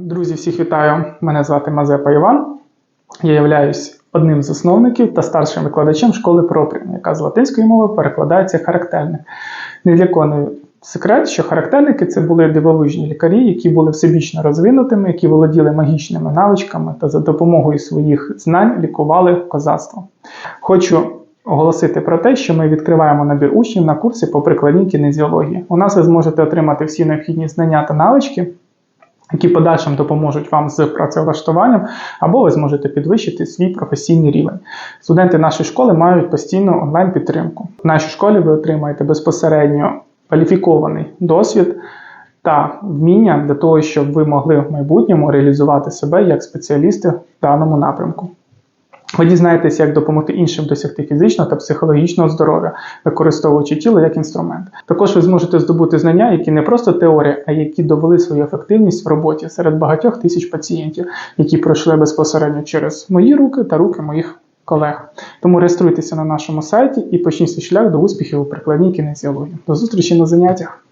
Друзі, всіх вітаю! Мене звати Мазепа Іван. Я являюсь одним з засновників та старшим викладачем школи Пропрям, яка з латинської мови перекладається характерник. Ні для кого не секрет, що характерники це були дивовижні лікарі, які були всебічно розвинутими, які володіли магічними навичками та за допомогою своїх знань лікували козацтво. Хочу оголосити про те, що ми відкриваємо набір учнів на курси по прикладній кінезіології. У нас ви зможете отримати всі необхідні знання та навички які подальшим допоможуть вам з працевлаштуванням, або ви зможете підвищити свій професійний рівень. Студенти нашої школи мають постійну онлайн-підтримку. В нашій школі ви отримаєте безпосередньо кваліфікований досвід та вміння для того, щоб ви могли в майбутньому реалізувати себе як спеціалісти в даному напрямку. Ви дізнаєтеся, як допомогти іншим досягти фізичного та психологічного здоров'я, використовуючи тіло як інструмент. Також ви зможете здобути знання, які не просто теорія, а які довели свою ефективність в роботі серед багатьох тисяч пацієнтів, які пройшли безпосередньо через мої руки та руки моїх колег. Тому реєструйтеся на нашому сайті і почніть свій шлях до успіхів у прикладній кінезіології. До зустрічі на заняттях!